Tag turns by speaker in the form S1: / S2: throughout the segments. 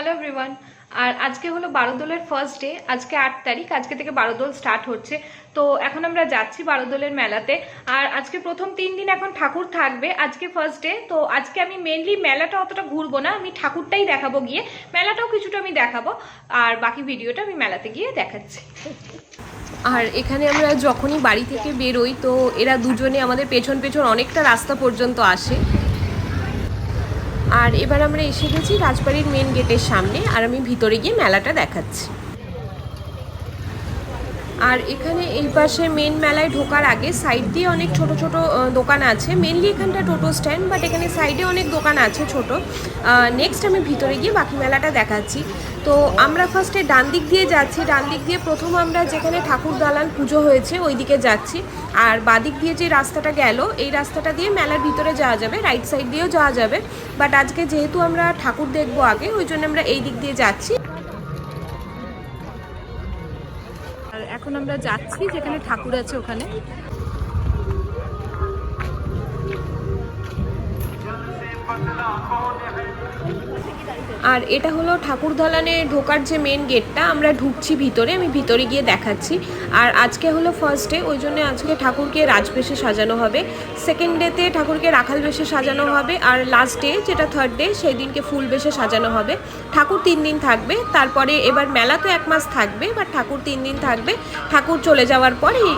S1: Hello everyone আর আজকে হলো বারোদোলের first day আজকে আট তারিখ। আজকে থেকে বারোদোল স্টার্ট হচ্ছে। তো এখন আমরা যাচ্ছি বারোদোলের মেলাতে। আর আজকে প্রথম তিন দিন এখন ঠাকুর থাকবে আজকে ফার্স্ট ডে তো আজকে আমি মেনলি মেলাটা অতটা ঘুরবো না। আমি ঠাকুরটাই দেখাবো গিয়ে। মেলাটাও কিছুটা আমি দেখাবো। আর বাকি ভিডিওটা আমি মেলাতে গিয়ে দেখাচ্ছি। আর এখানে আমরা যখনই বাড়ি থেকে বেরোই, তো এরা দুজনে আমাদের পেছন পেছন অনেকটা রাস্তা পর্যন্ত আসে। আর এবার আমরা এসে গেছি রাজবাড়ির মেন গেটের সামনে, আর আমি ভিতরে গিয়ে মেলাটা দেখাচ্ছি। আর এখানে এই পাশে মেন মেলায় ঢোকার আগে সাইড দিয়ে অনেক ছোট ছোট দোকান আছে। মেনলি এখানটা টোটো স্ট্যান্ড বাট এখানে সাইডে অনেক দোকান আছে ছোট। নেক্সট আমি ভিতরে গিয়ে বাকি মেলাটা দেখাচ্ছি। তো আমরা ফার্স্টে ডান দিক দিয়ে যাচ্ছি। ডান দিক দিয়ে প্রথম আমরা যেখানে ঠাকুর দালান পুজো হয়েছে ওই দিকে যাচ্ছি। আর বাদিক দিয়ে যে রাস্তাটা গেল, এই রাস্তাটা দিয়ে মেলার ভিতরে যাওয়া যাবে রাইট সাইড দিয়েও যাওয়া যাবে। বাট আজকে যেহেতু আমরা ঠাকুর দেখব আগে, ওই জন্য আমরা এই দিক দিয়ে যাচ্ছি। এখন আমরা যাচ্ছি যেখানে ঠাকুর আছে ওখানে। আর এটা হলো ঠাকুর দালানে ঢোকার যে মেন গেটটা আমরা ঢুকছি ভিতরে, আমি ভিতরে গিয়ে দেখাচ্ছি। আর আজকে হলো ফার্স্ট ডে ওই জন্য আজকে ঠাকুরকে রাজবেশে সাজানো হবে। সেকেন্ড ডেতে ঠাকুরকে রাখাল বেশে সাজানো হবে, আর লাস্ট ডে যেটা থার্ড ডে সেই দিনকে ফুল বেশে সাজানো হবে। ঠাকুর তিন দিন থাকবে, তারপরে এবার মেলা তো এক মাস থাকবে বাট ঠাকুর তিন দিন থাকবে। ঠাকুর চলে যাওয়ার পর এই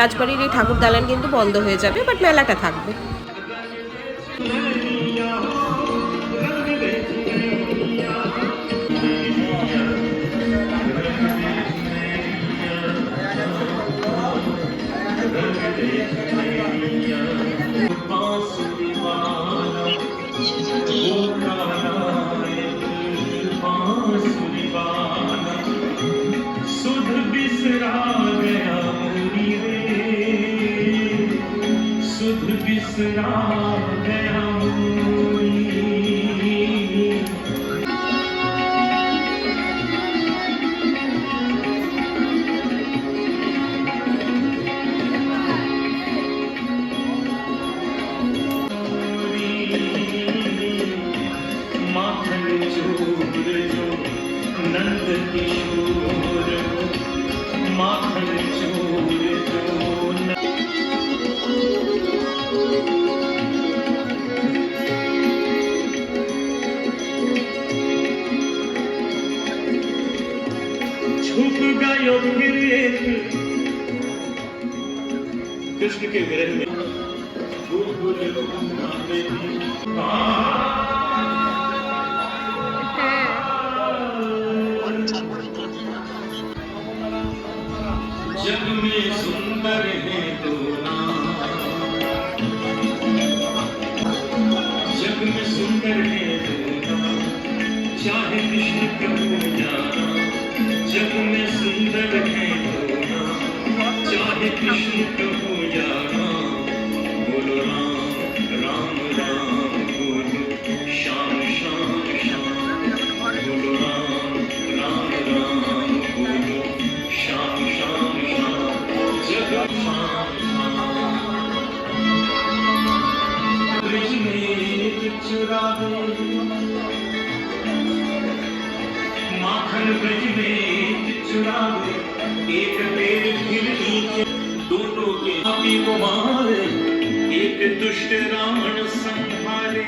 S1: রাজবাড়ির এই ঠাকুর দালান কিন্তু বন্ধ হয়ে যাবে বাট মেলাটা থাকবে।
S2: बिसरा गया मुनि रे सुध बिसरा Şukuga yok girin Gözlük'e verelim Bu gülüm kahvedim जग में सुंदर है तो जग में सुंदर है तो चाहे कृष्ण प्रभु जाना जग में सुंदर है तो चाहे कृष्ण प्रभु के कुमारे, एक दुष्ट रावण संहारे।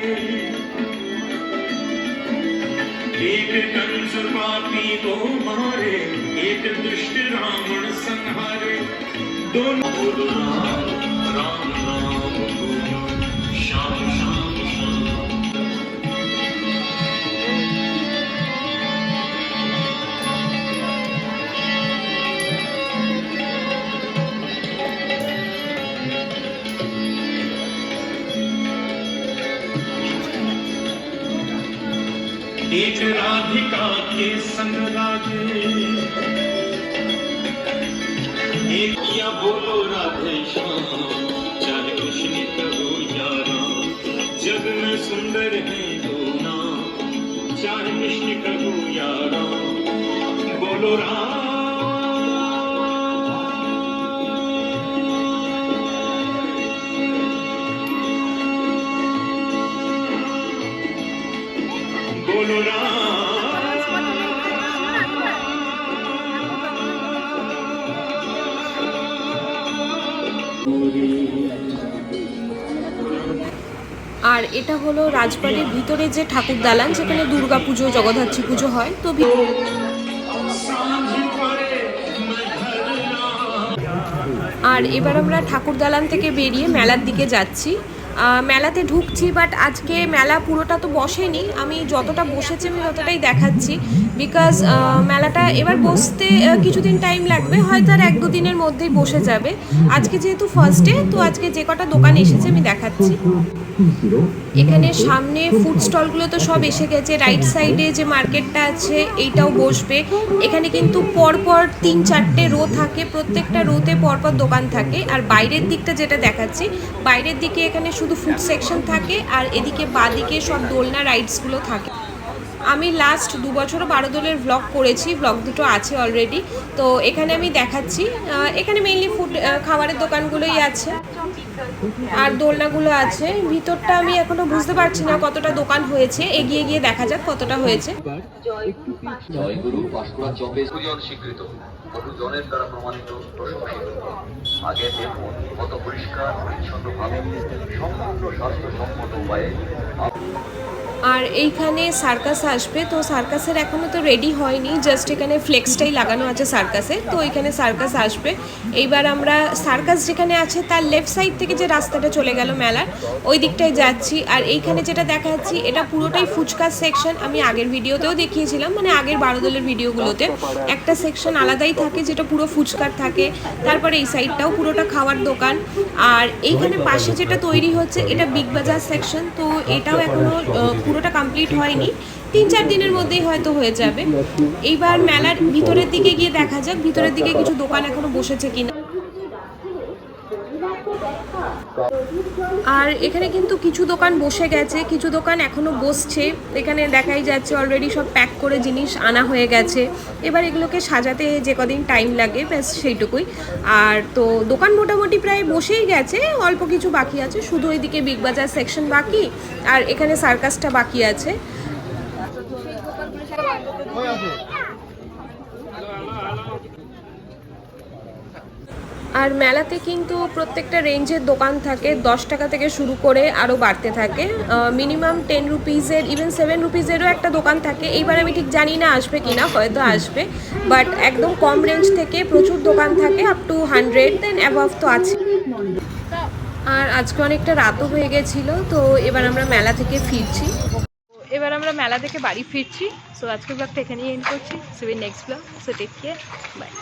S2: एक कंस पापी को मारे, एक दुष्ट रावण संहारे। दोनों एक राधिका के संग राजे एक या बोलो राधे श्याम, चाहे कृष्ण करो या राम जग में सुंदर है दो नाम, चाहे कृष्ण करो या राम बोलो राम।
S1: আর এটা হলো রাজবাড়ির ভিতরে যে ঠাকুর দালান যেখানে দুর্গা পুজো, জগদ্ধাত্রী পুজো হয়। তো আর এবার আমরা ঠাকুর দালান থেকে বেরিয়ে মেলার দিকে যাচ্ছি। মেলাতে ঢুকছি বাট আজকে মেলা পুরোটা তো বসেনি। আমি যতটা বসেছি, আমি ততটাই দেখাচ্ছি। বিকজ মেলাটা এবার বসতে কিছুদিন টাইম লাগবে, হয়তো আর এক দুদিনের মধ্যেই বসে যাবে। আজকে যেহেতু ফার্স্ট ডে তো আজকে যে কটা দোকান এসেছে, আমি দেখাচ্ছি। এখানে সামনে ফুড স্টলগুলো তো সব এসে গেছে রাইট সাইডে যে মার্কেটটা আছে, এইটাও বসবে। এখানে কিন্তু পরপর তিন চারটে রো থাকে, প্রত্যেকটা রোতে পরপর দোকান থাকে। আর বাইরের দিকটা যেটা দেখাচ্ছি, বাইরের দিকে এখানে শুধু ফুড সেকশন থাকে আর এদিকে বাদিকে সব দোলনা রাইডসগুলো থাকে। আমি লাস্ট দু বছরও বারো দোলের ব্লগ করেছি ব্লগ দুটো আছে অলরেডি তো এখানে আমি দেখাচ্ছি এখানে মেইনলি ফুড খাবারের দোকানগুলোই আছে। আর দোলনাগুলো আছে। ভিতরটা আমি এখনও বুঝতে পারছি না কতটা দোকান হয়েছে। এগিয়ে গিয়ে দেখা যাক কতটা হয়েছে।
S3: জয়গুরু স্বীকৃত দ্বারা প্রমাণিত আগে দেখুন কত পরিষ্কার পরিচ্ছন্ন ভাবে সম্পূর্ণ স্বাস্থ্যসম্মত উপায়ে
S1: আর এইখানে সার্কাস আসবে, তো সার্কাসের এখনও তো রেডি হয়নি জাস্ট এখানে ফ্লেক্সটাই লাগানো আছে সার্কাসে, তো এখানে সার্কাস আসবে। এইবার আমরা সার্কাস যেখানে আছে তার লেফট সাইড থেকে যে রাস্তাটা চলে গেল মেলার, ওই দিকটায় যাচ্ছি। আর এইখানে যেটা দেখা যাচ্ছি এটা পুরোটাই ফুচকার সেকশন আমি আগের ভিডিওতেও দেখিয়েছিলাম মানে আগের বারোদলের ভিডিওগুলোতে একটা সেকশন আলাদাই থাকে, যেটা পুরো ফুচকার থাকে, তারপরে এই সাইডটাও পুরোটা খাওয়ার দোকান। আর এইখানে পাশে যেটা তৈরি হচ্ছে এটা বিগ বাজার সেকশন তো এটাও এখনও আহ, পুরোটা কমপ্লিট হয়নি। তিন চার দিনের মধ্যেই হয়তো হয়ে যাবে। এইবার মেলার ভিতরের দিকে গিয়ে দেখা যাক ভিতরের দিকে কিছু দোকান এখনও বসেছে কিনা। আর এখানে কিন্তু কিছু দোকান বসে গেছে, কিছু দোকান এখনও বসছে। এখানে দেখাই যাচ্ছে অলরেডি সব প্যাক করে জিনিস আনা হয়ে গেছে। এবার এগুলোকে সাজাতে যে কদিন টাইম লাগে, ব্যাস সেইটুকুই। আর তো দোকান মোটামুটি প্রায় বসেই গেছে, অল্প কিছু বাকি আছে। শুধু ওইদিকে বিগ বাজার সেকশন বাকি, আর এখানে সার্কাসটা বাকি আছে। আর মেলাতে কিন্তু প্রত্যেকটা রেঞ্জের দোকান থাকে। দশ টাকা থেকে শুরু করে আরও বাড়তে থাকে। মিনিমাম টেন রুপিজের ইভেন সেভেন রুপিজেরও একটা দোকান থাকে। এইবার আমি ঠিক জানি না আসবে কি না হয়তো আসবে। বাট একদম কম রেঞ্জ থেকে প্রচুর দোকান থাকে up to hundred then above তো আছে। আর আজকে অনেকটা রাতও হয়ে গেছিল, তো এবার আমরা মেলা থেকে ফিরছি।
S4: এবার আমরা মেলা থেকে বাড়ি ফিরছি। সো আজকের ব্লগটা এখানেই এন্ড করছি। So next blog so take care bye